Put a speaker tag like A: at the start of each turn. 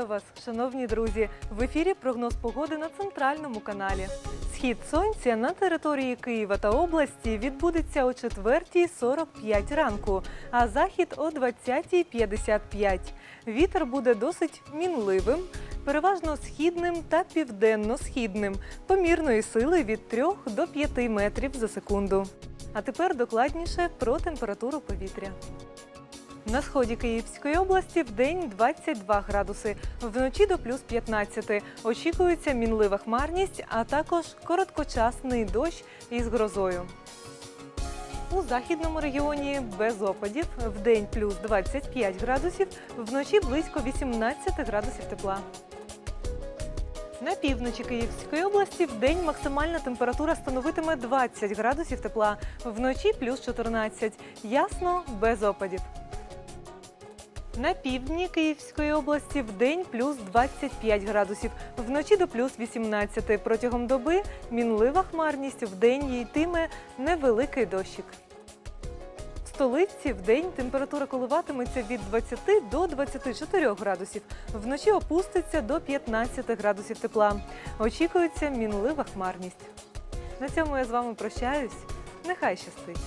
A: вас, шановні друзі! В ефірі прогноз погоди на центральному каналі. Схід сонця на території Києва та області відбудеться о 4.45 ранку, а захід о 20.55. Вітер буде досить мінливим, переважно східним та південно-східним, помірної сили від 3 до 5 метрів за секунду. А тепер докладніше про температуру повітря. На сході Київської області в день 22 градуси, вночі до плюс 15. Очікується мінлива хмарність, а також короткочасний дощ із грозою. У західному регіоні без опадів в день плюс 25 градусів, вночі близько 18 градусів тепла. На півночі Київської області в день максимальна температура становитиме 20 градусів тепла, вночі плюс 14. Ясно, без опадів. На півдні Київської області в день плюс 25 градусів, вночі до плюс 18. Протягом доби мінлива хмарність, в день йтиме невеликий дощик. В столиці в день температура коливатиметься від 20 до 24 градусів, вночі опуститься до 15 градусів тепла. Очікується мінлива хмарність. На цьому я з вами прощаюсь. Нехай щастить!